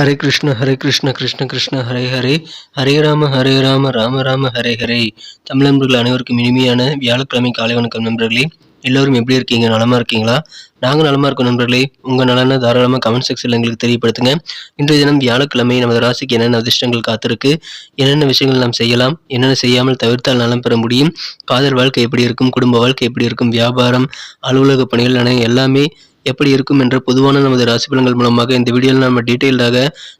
ஹரே கிருஷ்ண ஹரே கிருஷ்ண கிருஷ்ண கிருஷ்ண ஹரே ஹரே. ஹரே ராம ஹரே ராம ராம ராம ஹரே ஹரே. தமிழ் நண்பர்கள் அனைவருக்கும் இனிமையான வியாழக்கிழமை காலை வணக்கம் நண்பர்களே. எல்லோரும் எப்படி இருக்கீங்க? நலமா இருக்கீங்களா? நாங்கள் நலமா இருக்கோம் நண்பர்களே. உங்கள் நலனை தாராளமாக கமெண்ட் செக்ஷனில் எங்களுக்கு தெரியப்படுத்துங்க. இன்றைய தினம் வியாழக்கிழமை நமது ராசிக்கு என்னென்ன அதிர்ஷ்டங்கள் காத்திருக்கு? என்னென்ன விஷயங்கள் நாம் செய்யலாம்? என்னென்ன செய்யாமல் தவிர்த்தால் நலம் பெற முடியும்? காதல் வாழ்க்கை எப்படி இருக்கும்? குடும்ப வாழ்க்கை எப்படி இருக்கும்? வியாபாரம் அலுவலக பணிகள் என எல்லாமே எப்படி இருக்கும் என்ற பொதுவான நமது ராசி பலன்கள் மூலமாக இந்த வீடியோவில் நம்ம டீட்டெயில்டாக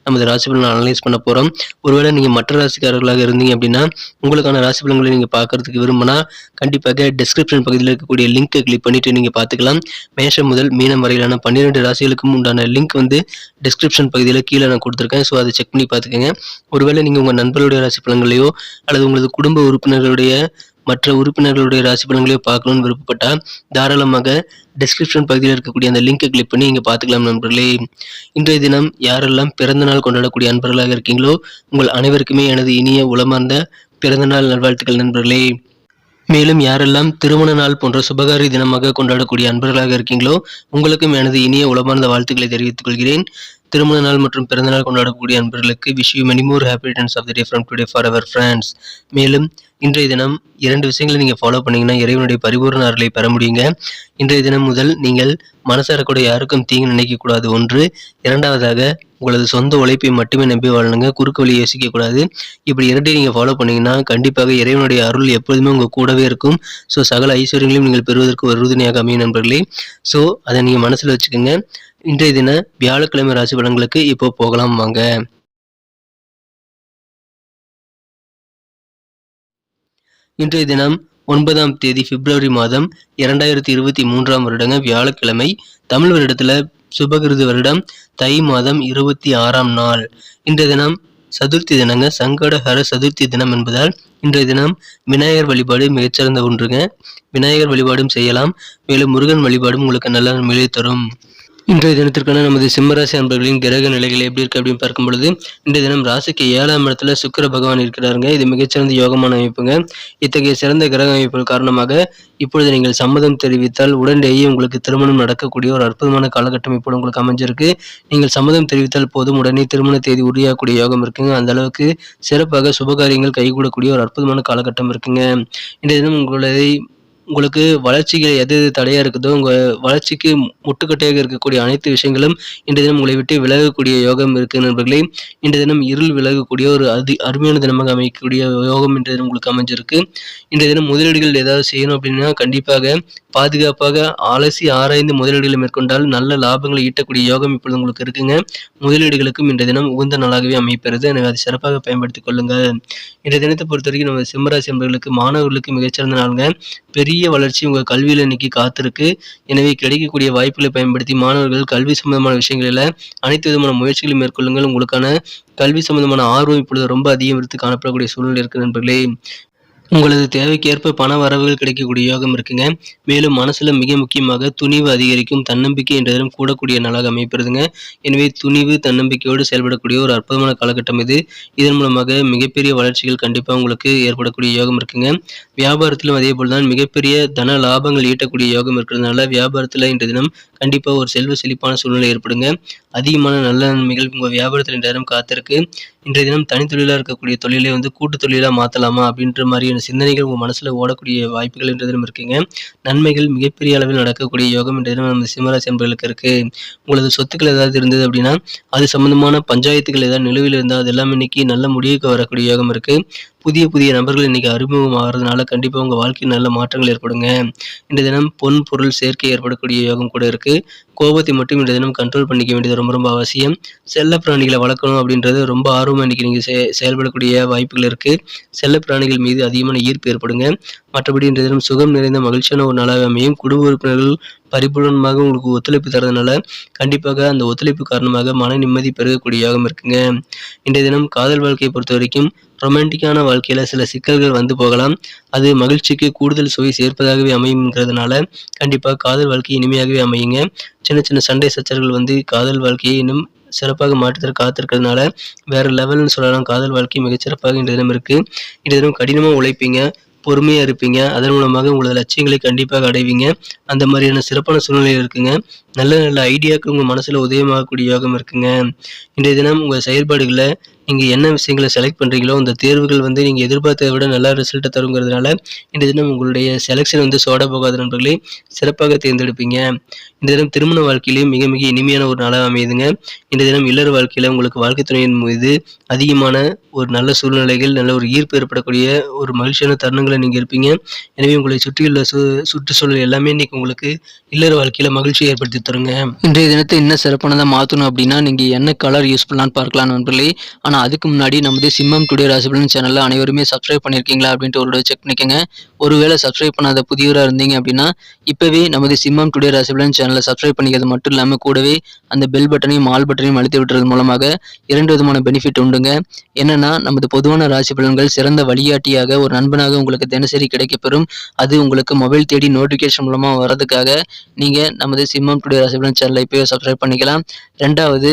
நமது ராசி பலனை அனலைஸ் பண்ண போகிறோம் ஒருவேளை நீங்கள் மற்ற ராசிக்காரர்களாக இருந்தீங்க அப்படின்னா உங்களுக்கான ராசி பலன்களை நீங்கள் பார்க்கறதுக்கு விரும்பினா கண்டிப்பாக டிஸ்கிரிப்ஷன் பகுதியில் இருக்கக்கூடிய லிங்க்கை கிளிக் பண்ணிட்டு நீங்கள் பார்த்துக்கலாம். மேஷம் முதல் மீனம் வரையிலான பன்னிரெண்டு ராசிகளுக்கும் உண்டான லிங்க் வந்து டிஸ்கிரிப்ஷன் பகுதியில் கீழே நான் கொடுத்துருக்கேன். ஸோ அதை செக் பண்ணி பார்த்துக்கோங்க. ஒருவேளை நீங்கள் உங்கள் நண்பர்களுடைய ராசி பலன்களையோ அல்லது உங்களது குடும்ப உறுப்பினர்களுடைய மற்ற உறுப்பினர்களுடைய ராசி பலன்களையும் பார்க்கணும்னு விருப்பப்பட்டால் தாராளமாக டிஸ்கிரிப்ஷன் பகுதியில் இருக்கக்கூடிய அந்த லிங்கை கிளிக் பண்ணி இங்கே பார்த்துக்கலாம் நண்பர்களே. இன்றைய தினம் யாரெல்லாம் பிறந்த நாள் கொண்டாடக்கூடிய அன்பர்களாக இருக்கீங்களோ உங்கள் அனைவருக்குமே எனது இனிய உளமார்ந்த பிறந்த நாள் நல்வாழ்த்துக்கள் நண்பர்களே. மேலும் யாரெல்லாம் திருமண நாள் போன்ற சுபகாரி தினமாக கொண்டாடக்கூடிய அன்பர்களாக இருக்கீங்களோ உங்களுக்கும் எனது இனிய உளமார்ந்த வாழ்த்துக்களை தெரிவித்துக் கொள்கிறேன். திருமண நாள் மற்றும் பிறந்த நாள் கொண்டாடக்கூடிய அன்பர்களுக்கு wish you many more happy returns of the day from today for our friends மேலும் இன்றைய தினம் இரண்டு விஷயங்களை நீங்கள் ஃபாலோ பண்ணீங்கன்னா இறைவனுடைய பரிபூர்ண அருளை பெற முடியுங்க. இன்றைய தினம் முதல் நீங்கள் மனசார கூட யாருக்கும் தீங்கு நினைக்கக்கூடாது ஒன்று இரண்டாவதாக உங்களது சொந்த உழைப்பை மட்டுமே நம்பி வாழணுங்க. குறுக்கு வழி யோசிக்கக்கூடாது இப்படி இரண்டையும் நீங்கள் ஃபாலோ பண்ணீங்கன்னா கண்டிப்பாக இறைவனுடைய அருள் எப்பொழுதுமே உங்கள் கூடவே இருக்கும். ஸோ சகல ஐஸ்வர்யங்களையும் நீங்கள் பெறுவதற்கு ஒரு உறுதுணையாக அமையும் நண்பர்களே. ஸோ அதை நீங்கள் மனசில் வச்சுக்கோங்க. இன்றைய தின வியாழக்கிழமை ராசி பலன்களுக்கு இப்போ போகலாம் வாங்க. இன்றைய தினம் ஒன்பதாம் தேதி பிப்ரவரி மாதம் இரண்டாயிரத்தி இருபத்தி மூன்றாம் வருடங்க வியாழக்கிழமை. தமிழ் வருடத்துல சுபகிருது வருடம் தை மாதம் இருபத்தி ஆறாம் நாள். இன்றைய தினம் சதுர்த்தி தினங்க சங்கடஹர சதுர்த்தி தினம் என்பதால் இன்றைய தினம் விநாயகர் வழிபாடு மிகச்சிறந்த ஒன்றுங்க. விநாயகர் வழிபாடும் செய்யலாம். மேலும் முருகன் வழிபாடும் உங்களுக்கு நல்ல நிலை தரும். இன்றைய தினத்திற்கான நமது சிம்மராசி அன்பர்களின் கிரக நிலைகள் எப்படி இருக்கு அப்படின்னு பார்க்கும் பொழுது இன்றைய தினம் ராசிக்கு ஏழாம் இடத்துல சுக்கிர பகவான் இருக்கிறாருங்க. இது மிகச்சிறந்த யோகமான அமைப்புங்க. இத்தகைய சிறந்த கிரக அமைப்பு காரணமாக இப்பொழுது நீங்கள் சம்மதம் தெரிவித்தால் உடனேயே உங்களுக்கு திருமணம் நடக்கக்கூடிய ஒரு அற்புதமான காலகட்டம் இப்போது உங்களுக்கு அமைஞ்சிருக்கு. நீங்கள் சம்மதம் தெரிவித்தால் போதும். உடனே திருமண தேதி உறுதியாகக்கூடிய யோகம் இருக்குங்க. அந்த அளவுக்கு சிறப்பாக சுபகாரியங்கள் கைகூடக்கூடிய ஒரு அற்புதமான காலகட்டம் இருக்குங்க. இன்றைய தினம் உங்களை உங்களுக்கு வளர்ச்சிகள் எது எது தடையாக இருக்குதோ உங்கள் வளர்ச்சிக்கு முட்டுக்கட்டையாக இருக்கக்கூடிய அனைத்து விஷயங்களும் இன்றைய தினம் உங்களை விட்டு விலகக்கூடிய யோகம் இருக்குது நண்பர்களே. இன்றைய தினம் இருள் விலகக்கூடிய ஒரு அதி அருமையான தினமாக அமைக்கக்கூடிய யோகம் இன்றைய தினம் உங்களுக்கு அமைஞ்சிருக்கு. இன்றைய தினம் முதலீடுகள் ஏதாவது செய்யணும் அப்படின்னா கண்டிப்பாக பாதுகாப்பாக அலசி ஆராய்ந்து முதலீடுகளை மேற்கொண்டால் நல்ல லாபங்களை ஈட்டக்கூடிய யோகம் இப்பொழுது உங்களுக்கு இருக்குங்க. முதலீடுகளுக்கும் இன்றைய தினம் உகந்த நாளாகவே அமைப்பெறுது எனவே அதை சிறப்பாக பயன்படுத்திக் கொள்ளுங்கள். இன்றைய தினத்தை பொறுத்தவரைக்கும் நம்ம சிம்மராசி என்பவர்களுக்கு மாணவர்களுக்கு மிகச்சிறந்த நாளுங்க. பெரிய வளர்ச்சி உங்கள் கல்வியில் இன்னைக்கு காத்திருக்கு. எனவே கிடைக்கக்கூடிய வாய்ப்புகளை பயன்படுத்தி மாணவர்கள் கல்வி சம்பந்தமான விஷயங்களில் அனைத்து விதமான முயற்சிகளையும் மேற்கொள்ளுங்கள். உங்களுக்கான கல்வி சம்பந்தமான ஆர்வம் இப்பொழுது ரொம்ப அதிகரித்து காணப்படக்கூடிய சூழ்நிலை இருக்கு நண்பர்களே. உங்களது தேவைக்கேற்ப பண வரவுகள் கிடைக்கக்கூடிய யோகம் இருக்குங்க. மேலும் மனசுல மிக முக்கியமாக துணிவு அதிகரிக்கும் தன்னம்பிக்கை என்றதும் கூடக்கூடிய நாளாக அமைப்பதுங்க எனவே துணிவு தன்னம்பிக்கையோடு செயல்படக்கூடிய ஒரு அற்புதமான காலகட்டம் இது. இதன் மூலமாக மிகப்பெரிய வளர்ச்சிகள் கண்டிப்பாக உங்களுக்கு ஏற்படக்கூடிய யோகம் இருக்குங்க. வியாபாரத்திலும் அதே போல் தான் மிகப்பெரிய தன லாபங்கள் ஈட்டக்கூடிய யோகம் இருக்கிறதுனால வியாபாரத்தில் இன்றைய தினம் கண்டிப்பாக ஒரு செல்வ செழிப்பான சூழ்நிலை ஏற்படுங்க. அதிகமான நல்ல நன்மைகள் உங்கள் வியாபாரத்தில் இன்றைய தினம் காத்திருக்கு. இன்றைய தினம் தனித்தொழிலாக இருக்கக்கூடிய தொழிலை வந்து கூட்டு தொழிலாக மாற்றலாமா அப்படின்ற மாதிரியான சிந்தனைகள் உங்கள் மனசில் ஓடக்கூடிய வாய்ப்புகள் இன்றைய இருக்குங்க. நன்மைகள் மிகப்பெரிய அளவில் நடக்கக்கூடிய யோகம் என்றது நம்ம சிம்மராசி என்பர்களுக்கு இருக்கு. உங்களது சொத்துக்கள் ஏதாவது இருந்தது அப்படின்னா அது சம்பந்தமான பஞ்சாயத்துகள் ஏதாவது நிலுவையில் இருந்தால் எல்லாமே இன்னைக்கு நல்ல முடிவுக்கு வரக்கூடிய யோகம் இருக்கு. புதிய புதிய நபர்கள் இன்னைக்கு அறிமுகமாகிறதுனால கண்டிப்பாக உங்கள் வாழ்க்கையில் நல்ல மாற்றங்கள் ஏற்படுங்க. இந்த தினம் பொன் பொருள் சேர்க்கை ஏற்படக்கூடிய யோகம் கூட இருக்குது கோபத்தை மட்டும் இந்த தினம் கண்ட்ரோல் பண்ணிக்க வேண்டியது ரொம்ப ரொம்ப அவசியம். செல்ல பிராணிகளை வளர்க்கணும் அப்படின்றது ரொம்ப ஆர்வமாக இன்னைக்கு நீங்கள் செ செயல்படக்கூடிய வாய்ப்புகள் இருக்குது செல்ல பிராணிகள் மீது அதிகமான ஈர்ப்பு ஏற்படுங்க. மற்றபடி இந்த தினம் சுகம் நிறைந்த மகிழ்ச்சியான ஒரு நாளாக அமையும். குடும்ப உறுப்பினர்கள் பரிபூர்ணமாக உங்களுக்கு ஒத்துழைப்பு தரதுனால கண்டிப்பாக அந்த ஒத்துழைப்பு காரணமாக மன நிம்மதி பெருகக்கூடியதாகவும் இருக்குங்க. இன்றைய தினம் காதல் வாழ்க்கையை பொறுத்த வரைக்கும் ரொமான்டிக்கான வாழ்க்கையில் சில சிக்கல்கள் வந்து போகலாம். அது மகிழ்ச்சிக்கு கூடுதல் சுவை சேர்ப்பதாகவே அமையுங்கிறதுனால கண்டிப்பாக காதல் வாழ்க்கை இனிமையாகவே அமையுங்க. சின்ன சின்ன சண்டை சச்சரவுகள் வந்து காதல் வாழ்க்கையை இன்னும் சிறப்பாக மாற்றத்தில் காத்திருக்கிறதுனால வேறு லெவல்னு சொல்லலாம். காதல் வாழ்க்கை மிகச்சிறப்பாக இன்றைய தினம் இருக்குது இன்றைய தினம் கடினமாக உழைப்பீங்க. பொறுமையாக இருப்பீங்க. அதன் மூலமாக உங்களது லட்சியங்களை கண்டிப்பாக அடைவீங்க. அந்த மாதிரியான சிறப்பான சூழ்நிலை இருக்குங்க. நல்ல நல்ல ஐடியாவுக்கு உங்கள் மனசில் உதயமாகக்கூடிய யோகம் இருக்குங்க. இன்றைய தினம் உங்கள் செயல்பாடுகளில் நீங்கள் என்ன விஷயங்களை செலக்ட் பண்ணுறீங்களோ அந்த தேர்வுகள் வந்து நீங்கள் எதிர்பார்த்ததை விட நல்லா ரிசல்ட்டை தருங்கிறதுனால இன்றைய தினம் உங்களுடைய செலெக்ஷன் வந்து சோட போகாத நண்பர்களே சிறப்பாக தேர்ந்தெடுப்பீங்க. இந்த தினம் திருமண வாழ்க்கையிலையும் மிக மிக இனிமையான ஒரு நாளாக அமையுதுங்க. இந்த தினம் இல்லற வாழ்க்கையில் உங்களுக்கு வாழ்க்கை துணையின் மீது அதிகமான ஒரு நல்ல சூழ்நிலைகள் நல்ல ஒரு ஈர்ப்பு ஏற்படக்கூடிய ஒரு மகிழ்ச்சியான தருணங்களை நீங்கள் இருப்பீங்க. எனவே உங்களை சுற்றியுள்ள சு சுற்றுச்சூழல் எல்லாமே இன்னைக்கு உங்களுக்கு இல்லற வாழ்க்கையில் மகிழ்ச்சி ஏற்படுத்தி தருங்க. இன்றைய தினத்தை என்ன சிறப்பானதாக மாற்றணும் அப்படின்னா நீங்கள் என்ன கலர் யூஸ் பண்ணலான்னு பார்க்கலாம் நண்பர்களே. ஆனால் அதுக்கு முன்னாடி நமது சிம்மம் டுடே ராசிபலன் சேனலில் அனைவருமே சப்ஸ்கிரைப் பண்ணியிருக்கீங்களா அப்படின்ட்டு ஒரு செக் பண்ணிக்கோங்க. ஒருவேளை சப்ஸ்கிரைப் பண்ணாத புதியவராக இருந்தீங்க அப்படின்னா இப்போவே நமது சிம்மம் டுடே ராசிபலன் சேனல் சப்ஸ்கிரைப் பண்ணிக்கிறது மட்டும் இல்லாமல் கூடவே அந்த பெல் பட்டனையும் ஆல் பட்டனையும் அழுத்தி விட்டுறது மூலமாக இரண்டு விதமான பெனிஃபிட் உண்டுங்க. என்னன்னா நமது பொதுவான ராசி பலன்கள் சிறந்த வழிகாட்டியாக ஒரு நண்பனாக உங்களுக்கு தினசரி கிடைக்கப்பெறும். அது உங்களுக்கு மொபைல் தேடி நோட்டிஃபிகேஷன் மூலமாக வரதுக்காக நீங்கள் நமது சிம்மம் டுடே ராசிபலன் சேனலை இப்போவே சப்ஸ்கிரைப் பண்ணிக்கலாம். ரெண்டாவது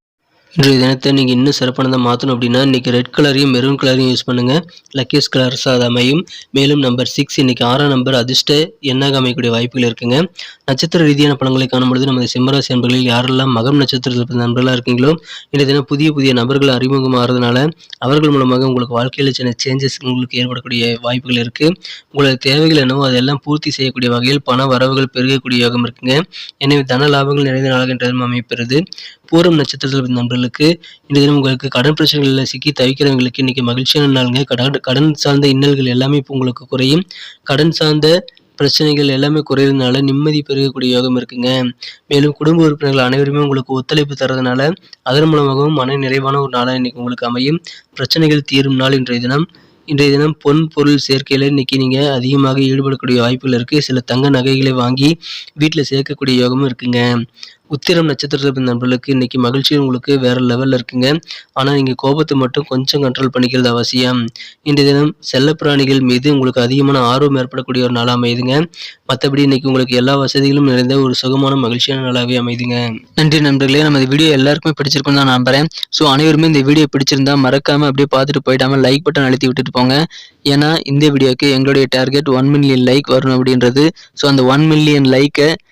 இன்றைய தினத்தை நீங்கள் இன்னும் சிறப்பானதாக மாற்றணும் அப்படின்னா இன்றைக்கி ரெட் கலரையும் மெரூன் கலரையும் யூஸ் பண்ணுங்கள் லக்கேஸ் கலர்ஸாக அது அமையும். மேலும் நம்பர் சிக்ஸ் இன்றைக்கி ஆறாம் நம்பர் அதிர்ஷ்ட எண்ணாக அமையக்கூடிய வாய்ப்புகள் இருக்குங்க. நட்சத்திர ரீதியான பலன்களை காணும்பொழுது நமது சிம்மராசி நண்பர்களில் யாரெல்லாம் மகம் நட்சத்திரத்தில் நண்பர்களாக இருக்கீங்களோ இன்றைய தினம் புதிய புதிய நபர்கள் அறிமுகமாகிறதுனால அவர்கள் மூலமாக உங்களுக்கு வாழ்க்கையில் சின்ன சேஞ்சஸ் உங்களுக்கு ஏற்படக்கூடிய வாய்ப்புகள் இருக்குது உங்களோட தேவைகள் என்னவோ அதெல்லாம் பூர்த்தி செய்யக்கூடிய வகையில் பண வரவுகள் பெருகக்கூடிய யோகம் இருக்குங்க. எனவே தன லாபங்கள் நிறைந்த நாளாக என்ற அமைப்பெறுது பூரம் நட்சத்திரத்தில் நண்பர்களுக்கு இன்றைய தினம் உங்களுக்கு கடன் பிரச்சனைகளில் சிக்கி தவிக்கிறவங்களுக்கு இன்னைக்கு மகிழ்ச்சியான நாளுங்க. கடன் கடன் சார்ந்த இன்னல்கள் எல்லாமே இப்போ உங்களுக்கு குறையும். கடன் சார்ந்த பிரச்சனைகள் எல்லாமே குறையிறதுனால நிம்மதி பெருகக்கூடிய யோகம் இருக்குங்க. மேலும் குடும்ப உறுப்பினர்கள் அனைவருமே உங்களுக்கு ஒத்துழைப்பு தரதுனால அதன் மூலமாகவும் மன நிறைவான ஒரு நாளாக இன்னைக்கு உங்களுக்கு அமையும். பிரச்சனைகள் தீரும் நாள் இன்றைய தினம். இன்றைய தினம் பொன் பொருள் சேர்க்கையில் இன்னைக்கு நீங்கள் அதிகமாக ஈடுபடக்கூடிய வாய்ப்புகள் இருக்குது சில தங்க நகைகளை வாங்கி வீட்டில் சேர்க்கக்கூடிய யோகமும் இருக்குங்க. உத்திரம் நட்சத்திரத்தில் நண்பர்களுக்கு இன்னைக்கு மகிழ்ச்சி. உங்களுக்கு வேற லெவலில் இருக்குங்க. ஆனால் நீங்கள் கோபத்தை மட்டும் கொஞ்சம் கண்ட்ரோல் பண்ணிக்கிறது அவசியம். இன்றைய தினம் செல்லப்பிராணிகள் மீது உங்களுக்கு அதிகமான ஆர்வம் ஏற்படக்கூடிய ஒரு நாளாக அமையுதுங்க. மற்றபடி இன்னைக்கு உங்களுக்கு எல்லா வசதிகளும் நிறைந்த ஒரு சுகமான மகிழ்ச்சியான நாளாகவே அமைதுங்க நன்றி நண்பர்களே. நம்ம இந்த வீடியோ எல்லாருக்குமே பிடிச்சிருக்கும் தான் நம்புறேன். ஸோ அனைவருமே இந்த வீடியோ பிடிச்சிருந்தா மறக்காம அப்படியே பார்த்துட்டு போயிடாம லைக் பட்டன் அழுத்தி விட்டுட்டு போங்க. ஏன்னா இந்த வீடியோக்கு எங்களுடைய டார்கெட் ஒன் மில்லியன் லைக் வரணும் அப்படின்றது. ஸோ அந்த ஒன் மில்லியன் லைக்கை